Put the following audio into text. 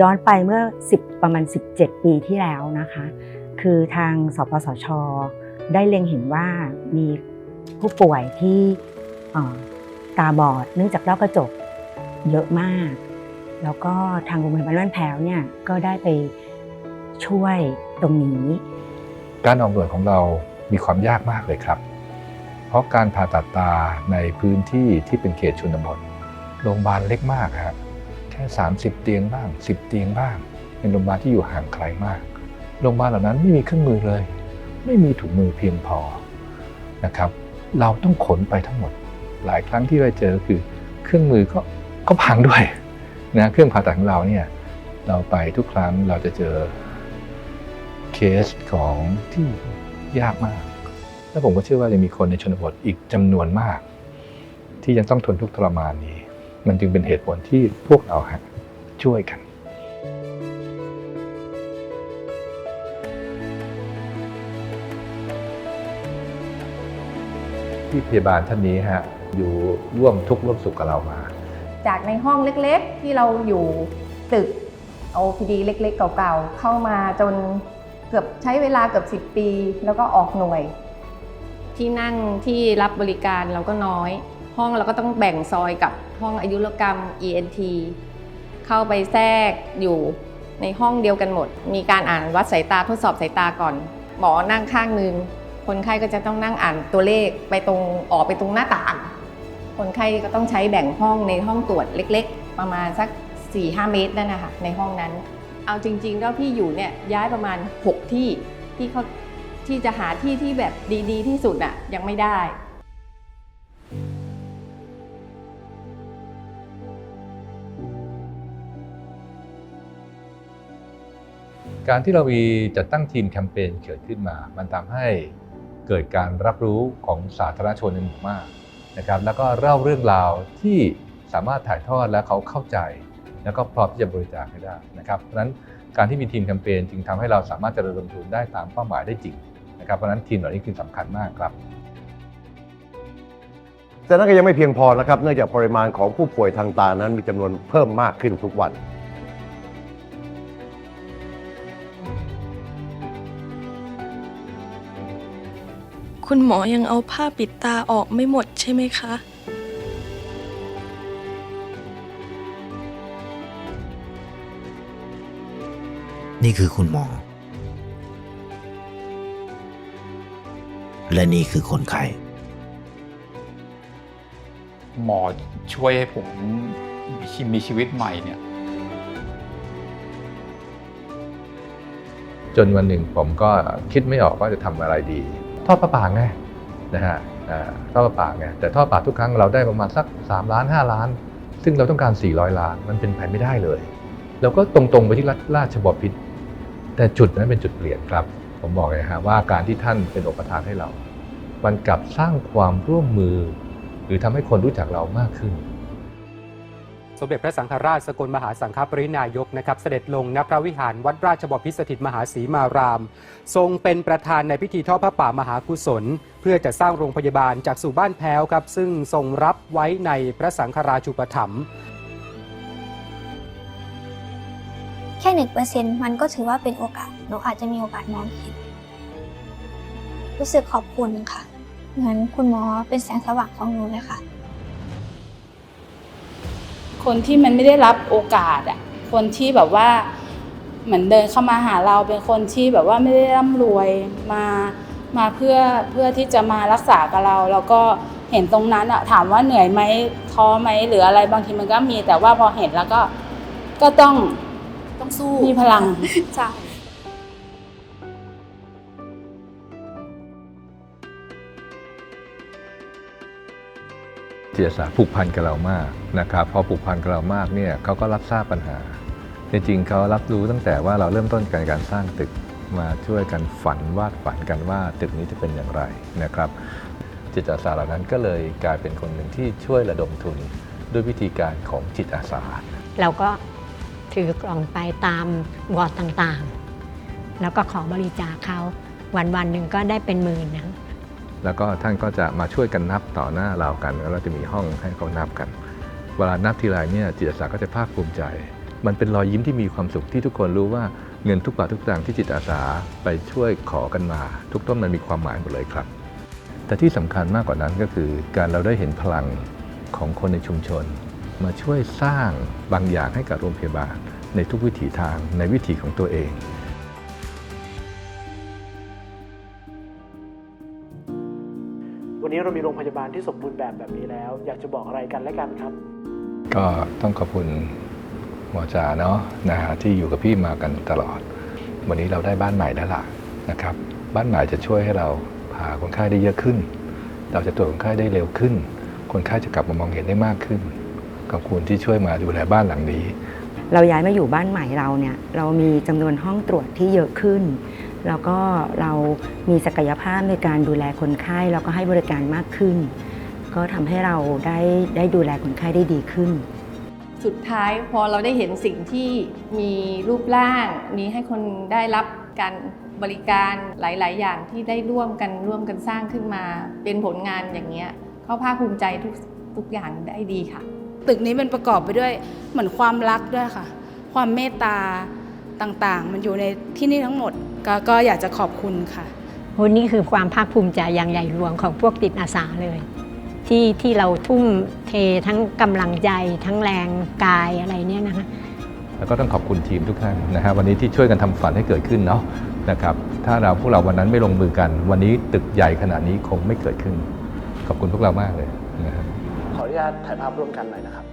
ย้อนไปเมื่อ 10 ประมาณ 17 ปีที่แล้วนะคะ คือทางสปสช ได้เล็งเห็นว่ามีผู้ป่วยที่ตาบอดเนื่องจากต้อกระจกเยอะมาก แล้วก็ทางโรงพยาบาลบ้านแพ้วเนี่ยก็ได้ไปช่วยตรงนี้ การออกหน่วยของเรา มีความยากมากเลยครับ เพราะการผ่าตัดตาในพื้นที่ที่เป็นเขตชนบทโรงพยาบาลเล็กมากครับแค่ 30 เตียงบ้าง 10 เตียงบ้าง เป็นโรงพยาบาลที่อยู่ห่างไกลมากโรงพยาบาลเหล่านั้นไม่มีเครื่องมือเลย ไม่มีถุงมือเพียงพอนะครับ เราต้องขนไปทั้งหมด หลายครั้งที่เราเจอคือเครื่องมือก็ก็พังด้วยนะเครื่องผ่าตัดของเราเนี่ยเราไปทุกครั้งเราจะเจอเคสของที่ ยากมาก และผมก็เชื่อว่าจะมีคนในชนบทอีกจำนวนมาก ที่ยังต้องทนทุกข์ทรมานนี้ มันจึงเป็นเหตุผลที่พวกเราฮะช่วยกันที่พยาบาลท่านนี้ฮะอยู่ร่วมทุกข์ร่วมสุขกับเรามา จากในห้องเล็กๆ ที่เราอยู่ตึก OPD เล็กๆ เก่าๆ เข้ามาจน เกือบใช้เวลาเกือบ 10 ปี แล้วก็ออกหน่วย ที่นั่งที่รับบริการเราก็น้อย ห้องเราก็ต้องแบ่งซอยกับห้องอายุรกรรม ENT เข้าไปแทรกอยู่ในห้องเดียวกันหมด มีการอ่านวัดสายตาทดสอบสายตาก่อน หมอนั่งข้างนึง คนไข้ก็จะต้องนั่งอ่านตัวเลขไปตรงออกไปตรงหน้าต่าง คนไข้ก็ต้องใช้แบ่งห้องในห้องตรวจเล็ก ๆ ประมาณสัก4-5 เมตรนั่นนะคะในห้องนั้น เอาจริงๆแล้วพี่อยู่เนี่ยย้ายประมาณ 6 ที่ที่เขาที่จะหาที่ที่แบบดีๆ ที่สุดอะยังไม่ได้ การที่เรามีจัดตั้งทีมแคมเปญเกิดขึ้นมา มันทำให้เกิดการรับรู้ของสาธารณชนในหมู่มากนะครับ แล้วก็เล่าเรื่องราวที่สามารถถ่ายทอดและเขาเข้าใจ แล้วก็พร้อมที่จะบริจาคให้ได้นะครับเพราะฉะนั้นการที่มีทีมแคมเปญจึงทำให้เราสามารถจะระดมทุนได้ตามเป้าหมายได้จริงนะครับเพราะฉะนั้นทีมเหล่านี้คือสำคัญมากครับแต่นั่นก็ยังไม่เพียงพอนะครับ เนื่องจากปริมาณของผู้ป่วยทางตานั้นมีจำนวนเพิ่มมากขึ้นทุกวัน คุณหมอยังเอาผ้าปิดตาออกไม่หมดใช่ไหมคะ นี่คือคุณหมอ และนี่คือคนไข้หมอช่วยให้ผมมีชีมีชีวิตใหม่เนี่ย จนวันหนึ่งผมก็คิดไม่ออกว่าจะทำอะไรดี ทอดประปาไงนะฮะอ่าทอดประปาไงแต่ทอดประปาทุกครั้งเราได้ประมาณสัก 3 ล้าน 5 ล้าน ซึ่งเราต้องการ 400 ล้านมันเป็นไปไม่ได้เลย เราก็ตรงๆไปที่รัฐราชบพิตร แต่จุดนั้นเป็นจุดเปลี่ยนครับ ผมบอกเลยฮะว่าการที่ท่านเป็นอุปทานให้เรา มันกลับสร้างความร่วมมือ หรือทำให้คนรู้จักเรามากขึ้น สมเด็จพระสังฆราชสกลมหาสังฆปรินายกนะครับ เสด็จลงณพระวิหารวัดราชบพิสถิตมหาศรีมาราม ทรงเป็นประธานในพิธีทอดพระป่ามหากุศล เพื่อจะสร้างโรงพยาบาลจากสู่บ้านแพ้วครับซึ่งทรงรับไว้ในพระสังฆราชูปถัมภ์ ค่หนึ่งเปอร์เซ็นต์มันก็ถือว่าเป็นโอกาสหนูอาจจะมีโอกาสมองเห็น รู้สึกขอบคุณค่ะ เหมือนคุณหมอเป็นแสงสว่างของหนูเลยค่ะ คนที่มันไม่ได้รับโอกาสอะคนที่แบบว่าเหมือนเดินเข้ามาหาเราเป็นคนที่แบบว่าไม่ได้ร่ำรวยมามาเพื่อเพื่อที่จะมารักษากับเรา แล้วก็เห็นตรงนั้นอะถามว่าเหนื่อยไหมท้อไหมหรืออะไรบางทีมันก็มีแต่ว่าพอเห็นแล้วก็ก็ต้อง ต้องสู้มีพลัง ใช่จิตอาสาผูกพันกับเรามากนะครับพอผูกพันกับเรามากเนี่ยเขาก็รับทราบปัญหา จริงๆเขารับรู้ตั้งแต่ว่าเราเริ่มต้นการการสร้างตึกมาช่วยกันฝันวาดฝันกันว่าตึกนี้จะเป็นอย่างไรนะครับ จิตอาสาเหล่านั้นก็เลยกลายเป็นคนหนึ่งที่ช่วยระดมทุนด้วยวิธีการของจิตอาสาเราก็ ถือกล่องไปตามวอร์ดต่างๆ แล้วก็ขอบริจาคเขาวันวันๆหนึ่งก็ได้เป็นหมื่นนะแล้วก็ท่านก็จะมาช่วยกันนับต่อหน้าเรากันแล้วเราจะมีห้องให้เขานับกัน เวลานับทีไรเนี่ยจิตอาสาก็จะภาคภูมิใจ มันเป็นรอยยิ้มที่มีความสุขที่ทุกคนรู้ว่าเงินทุกบาททุกสตางค์ที่จิตอาสาไปช่วยขอกันมา ทุกต้นมันมีความหมายหมดเลยครับ แต่ที่สำคัญมากกว่านั้นก็คือการเราได้เห็นพลังของคนในชุมชน มาช่วยสร้างบางอย่างให้กับโรงพยาบาล ในทุกวิถีทางในวิถีของตัวเองวันนี้เรามีโรงพยาบาลที่สมบูรณ์แบบแบบนี้แล้ว อยากจะบอกอะไรกันและกันครับ ก็ต้องขอบคุณหมอจาเนาะนะฮะที่อยู่กับพี่มากันตลอด วันนี้เราได้บ้านใหม่แล้วล่ะนะครับ บ้านใหม่จะช่วยให้เราพาคนไข้ได้เยอะขึ้น เราจะตรวจคนไข้ได้เร็วขึ้น คนไข้จะกลับมามองเห็นได้มากขึ้น ขอบคุณที่ช่วยมาดูแลบ้านหลังนี้ เราย้ายมาอยู่บ้านใหม่เราเนี่ยเรามีจำนวนห้องตรวจที่เยอะขึ้น แล้วก็เรามีศักยภาพในการดูแลคนไข้แล้วก็ให้บริการมากขึ้น ก็ทำให้เราได้ได้ดูแลคนไข้ได้ดีขึ้น สุดท้ายพอเราได้เห็นสิ่งที่มีรูปร่างมีให้คนได้รับการบริการหลาย ๆ อย่างที่ได้ร่วมกันร่วมกันสร้างขึ้นมา เป็นผลงานอย่างเงี้ยเขาภาคภูมิใจทุกทุกอย่างได้ดีค่ะ ตึกนี้มันประกอบไปด้วยเหมือนความรักด้วยค่ะ ความเมตตาต่างๆ มันอยู่ในที่นี่ทั้งหมดกก็อยากจะขอบคุณค่ะวันนี้คือความภาคภูมิใจอย่างใหญ่หลวงของพวกติดอาสาเลย ที่ที่เราทุ่มเททั้งกำลังใจทั้งแรงกายอะไรเนี่ยนะคะแล้วก็ต้องขอบคุณทีมทุกท่านนะฮะวันนี้ที่ช่วยกันทำฝันให้เกิดขึ้นเนาะนะครับถ้าเราพวกเราวันนั้นไม่ลงมือกัน วันนี้ตึกใหญ่ขนาดนี้คงไม่เกิดขึ้น ขอบคุณพวกเรามากเลยนะฮะ ขออนุญาตถ่ายภาพร่วมกันหน่อยนะครับ